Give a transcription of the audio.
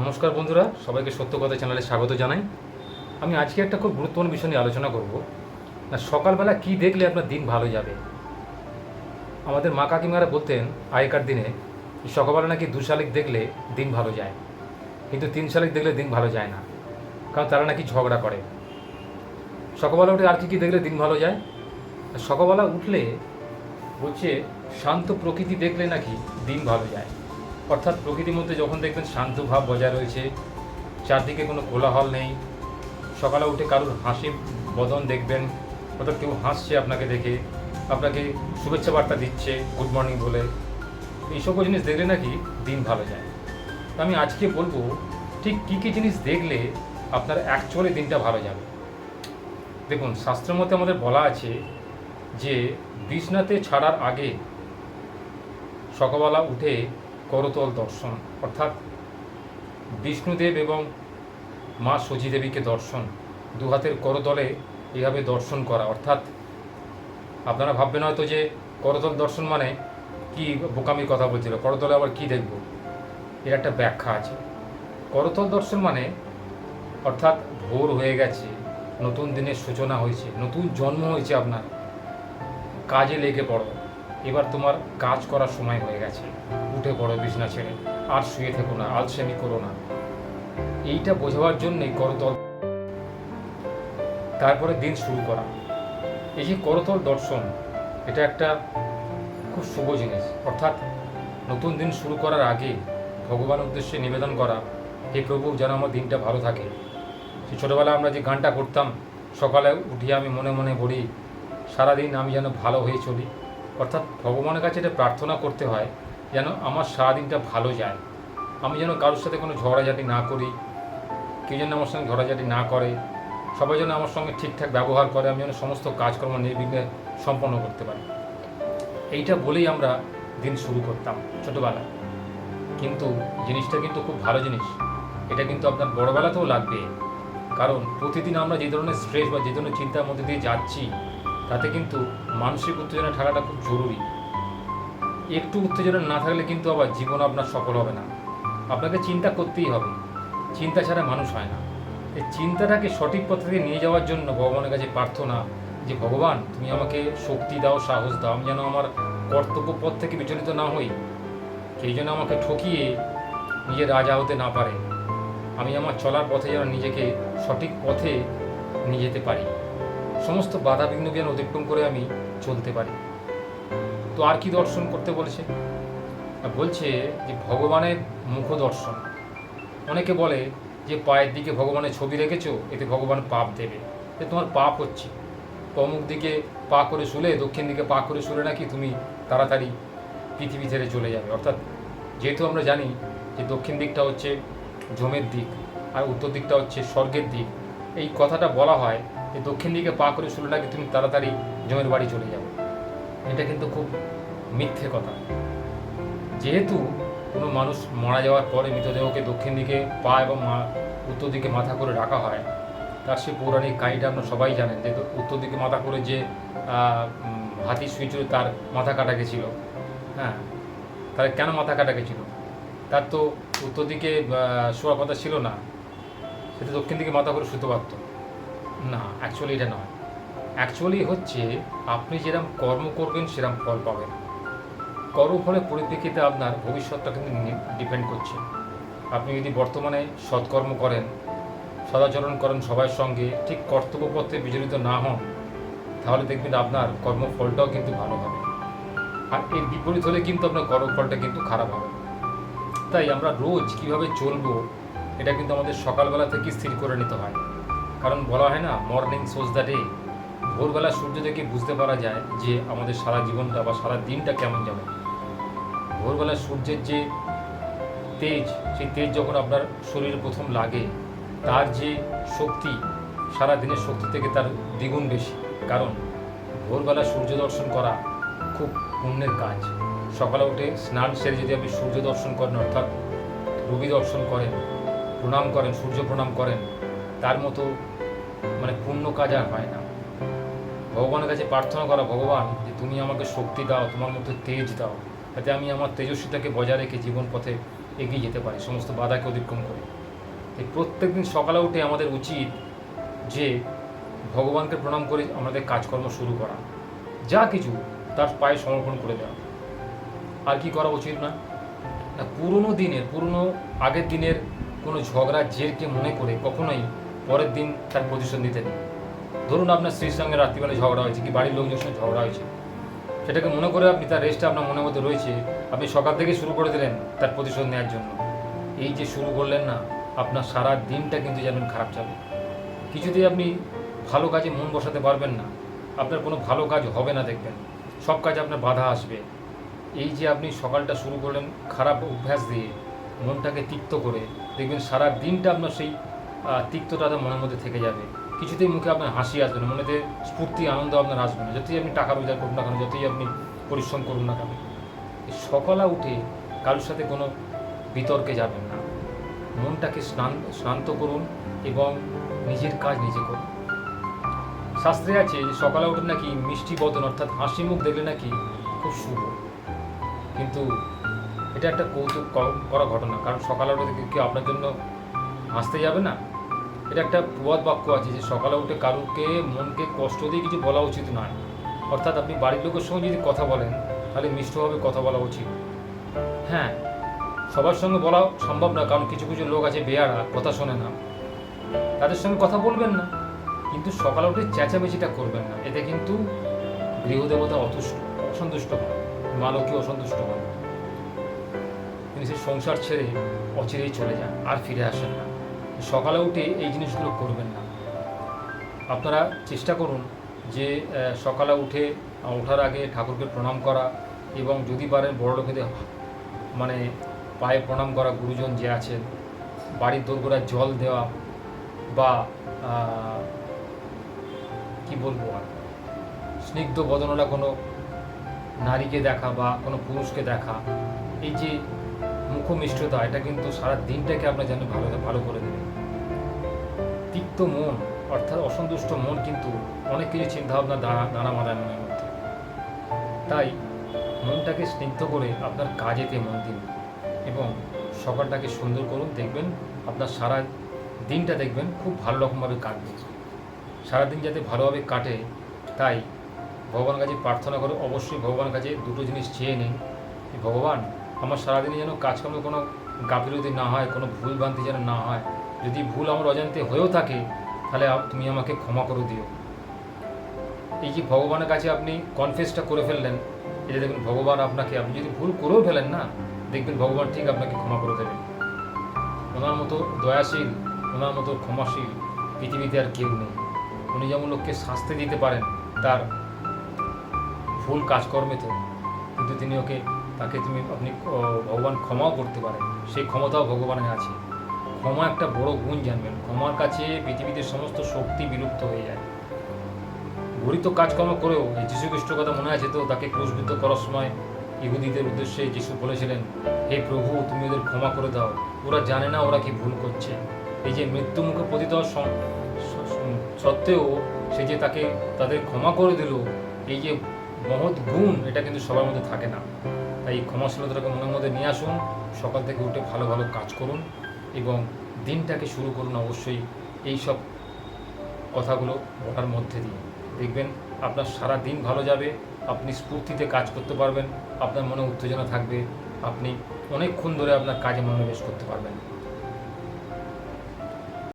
নমস্কার বন্ধুরা, সবাইকে সত্য কথা চ্যানেলে স্বাগত জানাই। আমি আজকে একটা খুব গুরুত্বপূর্ণ বিষয় নিয়ে আলোচনা করব। না, সকালবেলা কি দেখলে আপনার দিন ভালো যাবে? আমাদের মা কাকিমারা বলতেন, আগেকার দিনে সকালবেলা নাকি দু শালিক দেখলে দিন ভালো যায়। কিন্তু তিন শালিক দেখলে দিন ভালো যায় না, কারণ তারা নাকি ঝগড়া করে। সকালবেলা উঠে আর কি কি দেখলে দিন ভালো যায়? সকালবেলা উঠলে বলছে শান্ত প্রকৃতি দেখলে নাকি দিন ভালো যায়। অর্থাৎ প্রকৃতির মধ্যে যখন দেখবেন শান্ত ভাব বজায় রয়েছে, চারদিকে কোনো কোলাহল নেই, সকালে উঠে কারোর হাসি বদন দেখবেন, অর্থাৎ কেউ হাসছে আপনাকে দেখে, আপনাকে শুভেচ্ছা বার্তা দিচ্ছে গুড মর্নিং বলে, এই সকল জিনিস দেখলে নাকি দিন ভালো যায়। তো আমি আজকে বলব, ঠিক কী কী জিনিস দেখলে আপনার অ্যাকচুয়ালি দিনটা ভালো যাবে? দেখুন, শাস্ত্রের মধ্যে আমাদের বলা আছে যে, বিছনাতে ছাড়ার আগে সকালবেলা উঠে করতল দর্শন, অর্থাৎ বিষ্ণুদেব এবং মা সজি দেবীকে দর্শন দু হাতের করতলে এইভাবে দর্শন করা। অর্থাৎ আপনারা ভাববেন হয়তো যে করতল দর্শন মানে কি বোকামির কথা বলছিল, করতলে আবার কি দেখব? এর একটা ব্যাখ্যা আছে। করতল দর্শন মানে অর্থাৎ ভোর হয়ে গেছে, নতুন দিনের সূচনা হয়েছে, নতুন জন্ম হয়েছে আপনার, কাজে লেগে পড়ো। এবার তোমার কাজ করার সময় হয়ে গেছে। উঠে পড়ো বিছনা ছেড়ে, আর শুয়ে থেকো না, আলসেমি করো না। এইটা বোঝাবার জন্যই করতল। তারপরে দিন শুরু করা। এই যে করতল দর্শন, এটা একটা খুব শুভ জিনিস। অর্থাৎ নতুন দিন শুরু করার আগে ভগবান উদ্দেশ্যে নিবেদন করা, হে প্রভু, যেন আমার দিনটা ভালো থাকে। সে ছোটোবেলায় আমরা যে গানটা করতাম, সকালে উঠিয়ে আমি মনে মনে বলি, সারাদিন আমি যেন ভালো হয়ে চলি। অর্থাৎ ভগবানের কাছে এটা প্রার্থনা করতে হয় যেন আমার সারাদিনটা ভালো যায়। আমি যেন কারোর সাথে কোনো ঝগড়াঝাটি না করি, কেউ যেন আমার সঙ্গে ঝগড়াঝাটি না করে, সবাই যেন আমার সঙ্গে ঠিকঠাক ব্যবহার করে, আমি যেন সমস্ত কাজকর্ম নির্বিঘ্নে সম্পন্ন করতে পারি। এইটা বলেই আমরা দিন শুরু করতাম ছোটোবেলায়। কিন্তু জিনিসটা কিন্তু খুব ভালো জিনিস। এটা কিন্তু আপনার বড়োবেলাতেও লাগবে। কারণ প্রতিদিন আমরা যে ধরনের স্ট্রেস বা যে ধরনের চিন্তার মধ্যে দিয়ে যাচ্ছি তাতে কিন্তু মানসিক উত্তেজনা থাকাটা খুব জরুরি। একটু উত্তেজনা না থাকলে কিন্তু আবার জীবন আপনার সফল হবে না। আপনাকে চিন্তা করতেই হবে। চিন্তা ছাড়া মানুষ হয় না। এই চিন্তাটাকে সঠিক পথে নিয়ে যাওয়ার জন্য ভগবানের কাছে প্রার্থনা যে, ভগবান, তুমি আমাকে শক্তি দাও, সাহস দাও। আমি যেন আমার কর্তব্য পথ থেকে বিচলিত না হই। কেউ যেন আমাকে ঠকিয়ে নিজের রাজা হতে না পারে। আমি আমার চলার পথে যেন নিজেকে সঠিক পথে নিয়ে যেতে পারি। সমস্ত বাধা বিঘ্নকে যেন অতিক্রম করে আমি চলতে পারি। তো আর কি দর্শন করতে বলেছে? বলছে যে ভগবানের মুখ দর্শন অনেকে বলে যে পায়ের দিকে ভগবানের ছবি রেখেছো, এতে ভগবান পাপ দেবে। যে তোমার পাপ হচ্ছে। অমুক দিকে পা করে শুলে, দক্ষিণ দিকে পা করে শুলে নাকি তুমি তাড়াতাড়ি পৃথিবী ছেড়ে চলে যাবে। অর্থাৎ যেহেতু আমরা জানি যে দক্ষিণ দিকটা হচ্ছে জমের দিক, আর উত্তর দিকটা হচ্ছে স্বর্গের দিক, এই কথাটা বলা হয় যে দক্ষিণ দিকে পা করে শুলে নাকি তুমি তাড়াতাড়ি জমির বাড়ি চলে যাবে এটা কিন্তু খুব মিথ্যে কথা। যেহেতু কোনো মানুষ মারা যাওয়ার পরে মৃতদেহকে দক্ষিণ দিকে পা এবং উত্তর দিকে মাথা করে রাখা হয়, তার সে পৌরাণিক কাহিনীটা আপনারা সবাই জানেন যে উত্তর দিকে মাথা করে যে হাতি শুয়েছিল তার মাথা কাটা গেছিল। হ্যাঁ তাহলে কেন মাথা কাটা গেছিল? তার তো উত্তর দিকে শোয়ার কথা ছিল না। সেটা দক্ষিণ দিকে মাথা করে শুতে পারতো। না অ্যাকচুয়ালি এটা নয়। অ্যাকচুয়ালি হচ্ছে, আপনি যেরকম কর্ম করবেন সেরকম ফল পাবেন। কর্মফলের পরিপ্রেক্ষিতে আপনার ভবিষ্যৎটা কিন্তু ডিপেন্ড করছে। আপনি যদি বর্তমানে সৎকর্ম করেন, সদাচরণ করেন সবার সঙ্গে, ঠিক কর্তব্য পথে বিচলিত না হন, তাহলে দেখবেন আপনার কর্মফলটাও কিন্তু ভালো হবে। আর এর বিপরীত হলে কিন্তু আপনার কর্মফলটা কিন্তু খারাপ হবে। তাই আমরা রোজ কীভাবে চলবো, এটা কিন্তু আমাদের সকালবেলা থেকে স্থির করে নিতে হয়। কারণ বলা হয় না মর্নিং সোজ দ্য ডে ভোরবেলা সূর্য দেখে বুঝতে পারা যায় যে আমাদের সারা জীবনটা বা সারা দিনটা কেমন যাবে। ভোরবেলা সূর্যের যে তেজ, সেই তেজ যখন আপনার শরীরে প্রথম লাগে, তার যে শক্তি, সারা দিনের শক্তি থেকে তার দ্বিগুণ বেশি। কারণ ভোরবেলা সূর্য দর্শন করা খুব পুণ্যের কাজ। সকালে উঠে স্নান সেরে যদি আপনি সূর্য দর্শন করেন, অর্থাৎ রবি দর্শন করেন, প্রণাম করেন, সূর্য প্রণাম করেন তার মতো মানে পুণ্য কাজ আর হয় না। ভগবানের কাছে প্রার্থনা করা, ভগবান, যে তুমি আমাকে শক্তি দাও, তোমার মধ্যে তেজ দাও যাতে আমি আমার তেজস্বিতাকে বজায় রেখে জীবন পথে এগিয়ে যেতে পারি, সমস্ত বাধাকে অতিক্রম করে। এই প্রত্যেক দিন সকালে উঠে আমাদের উচিত যে ভগবানকে প্রণাম করে আমাদের কাজকর্ম শুরু করা। যা কিছু তার পায়ে সমর্পণ করে দেওয়া। আর কি করা উচিত না? না, পুরনো দিনের, পুরনো আগের দিনের কোনো ঝগড়া জেরকে মনে করে কখনোই পরের দিন তার প্রতিশোধ নিতে নেই ধরুন আপনার স্ত্রীর সঙ্গে রাত্রিবেলা ঝগড়া হয়েছে কি, বাড়ির লোকজনের সঙ্গে ঝগড়া হয়েছে। সেটাকে মনে করে আপনি তার রেস্টটা আপনার মনের মধ্যে রয়েছে, আপনি সকাল থেকে শুরু করে দিলেন তার প্রতিশোধ নেওয়ার জন্য। এই যে শুরু করলেন না, আপনার সারা দিনটা কিন্তু যেন খারাপ যাবে। কিছুতেই আপনি ভালো কাজে মন বসাতে পারবেন না। আপনার কোনো ভালো কাজ হবে না দেখবেন। সব কাজে আপনার বাধা আসবে। এই যে আপনি সকালটা শুরু করলেন খারাপ অভ্যাস দিয়ে, মনটাকে তিক্ত করে, দেখবেন সারা দিনটা আপনার সেই আহ, তিক্তটা মনের মধ্যে থেকে যাবে। কিছুতেই মুখে আপনার হাসি আসবে না মনেতে স্ফূর্তি আনন্দ আপনার আসবে না। যতই আপনি টাকা রোজগার করুন না কেন যতই আপনি পরিশ্রম করুন না কেন সকালে উঠে কারোর সাথে কোনো বিতর্কে যাবেন না। মনটাকে স্নান শান্ত করুন এবং নিজের কাজ নিজে করুন। শাস্ত্রে আছে যে সকালে উঠে নাকি মিষ্টি বদন অর্থাৎ হাসি মুখ দেখলে নাকি খুব শুভ। কিন্তু এটা একটা কৌতুক করা ঘটনা কারণ সকালে উঠে কেউ আপনার জন্য হাসতে যাবে না? এটা একটা প্রবাদ বাক্য আছে যে সকালে উঠে কারুকে, মনকে কষ্ট দিয়ে কিছু বলা উচিত নয়। অর্থাৎ আপনি বাড়ির লোকের সঙ্গে যদি কথা বলেন, তাহলে মিষ্টভাবে কথা বলা উচিত। হ্যাঁ সবার সঙ্গে বলা সম্ভব না কারণ কিছু কিছু লোক আছে বেয়ারা, কথা শোনে না। তাদের সঙ্গে কথা বলবেন না। কিন্তু সকালে উঠে চেঁচামেচিটা করবেন না। এতে কিন্তু গৃহদেবতা অতুষ্ট, অসন্তুষ্ট হন, মা লক্ষ্মী অসন্তুষ্ট হন। তিনি সেই সংসার ছেড়ে অচিরেই চলে যান, আর ফিরে আসেন না। সকালে উঠে এই জিনিসগুলো করবেন না। আপনারা চেষ্টা করুন যে সকালে উঠে ওঠার আগে ঠাকুরকে প্রণাম করা এবং যদি পারেন বড় লোকেদের মানে পায়ে প্রণাম করা গুরুজন যে আছেন, বাড়ির দোরগোড়ায় জল দেওয়া বা কি বলব আর? স্নিগ্ধ বদনলা কোনো নারীকে দেখা বা কোনো পুরুষকে দেখা, এই যে মুখমিষ্টতা, এটা কিন্তু সারা দিনটাকে আপনার যেন ভালো ভালো করে দেবে তিক্ত মন, অর্থাৎ অসন্তুষ্ট মন কিন্তু অনেক কিছু চিন্তাভাবনা দাঁড়া দাঁড়া মারায় মনের মধ্যে। তাই মনটাকে স্নিগ্ধ করে আপনার কাজেতে মন দিন এবং সকালটাকে সুন্দর করুন, দেখবেন আপনার সারা দিনটা দেখবেন খুব ভালো রকমভাবে কাটবে। সারাদিন যাতে ভালোভাবে কাটে, তাই ভগবানের কাছে প্রার্থনা করে অবশ্যই ভগবানের কাছে দুটো জিনিস চেয়ে নিন ভগবান, আমার সারাদিনে যেন কাজকর্মে কোনো গাফিলতি না হয়, কোনো ভুল ভ্রান্তি যেন না হয় যদি ভুল আমার অজান্তে হয়েও থাকে, তাহলে তুমি আমাকে ক্ষমা করে দিও। এই যে ভগবানের কাছে আপনি কনফেসটা করে ফেললেন যে দেখবেন ভগবান আপনাকে, আপনি যদি ভুল করেও ফেলেন না, দেখবেন ভগবান ঠিক আপনাকে ক্ষমা করে দেবেন ওনার মতো দয়াশীল, ওনার মতো ক্ষমাশীল পৃথিবীতে আর কেউ নেই। উনি যেমন লোককে শাস্তি দিতে পারেন, তার ভুল কাজকর্মে তো, কিন্তু তিনি ওকে, তাকে তুমি আপনি ভগবান ক্ষমাও করতে পারেন। সেই ক্ষমতাও ভগবানের আছে। ক্ষমা একটা বড় গুণ জানবেন। ক্ষমার কাছে পৃথিবীতে সমস্ত শক্তি বিলুপ্ত হয়ে যায়। গরিত কাজকর্ম করেও এই যীশু খ্রিস্ট কথা মনে আছে তো? তাকে ক্রুশবিদ্ধ করার সময় ইহুদিদের উদ্দেশ্যে যিশু বলেছিলেন, হে প্রভু, তুমি ওদের ক্ষমা করে দাও। ওরা জানে না ওরা কি ভুল করছে। এই যে মৃত্যু মুখে পতিত সত্ত্বেও সে যে তাকে, তাদের ক্ষমা করে দিল, এই যে মহৎ গুণ, এটা কিন্তু সবার মধ্যে থাকে না। তাই এই ক্ষমাশীলতাটাকে মনের মধ্যে নিয়ে আসুন। সকাল থেকে উঠে ভালো ভালো কাজ করুন। এবং দিনটাকে শুরু করুন অবশ্যই এই সব কথাগুলো বলার মধ্যে দিয়ে। দেখবেন আপনার সারা দিন ভালো যাবে, আপনি স্ফূর্তিতে কাজ করতে পারবেন, আপনার মনে উত্তেজনা থাকবে, আপনি অনেকক্ষণ ধরে আপনার কাজে মনোনিবেশ করতে পারবেন।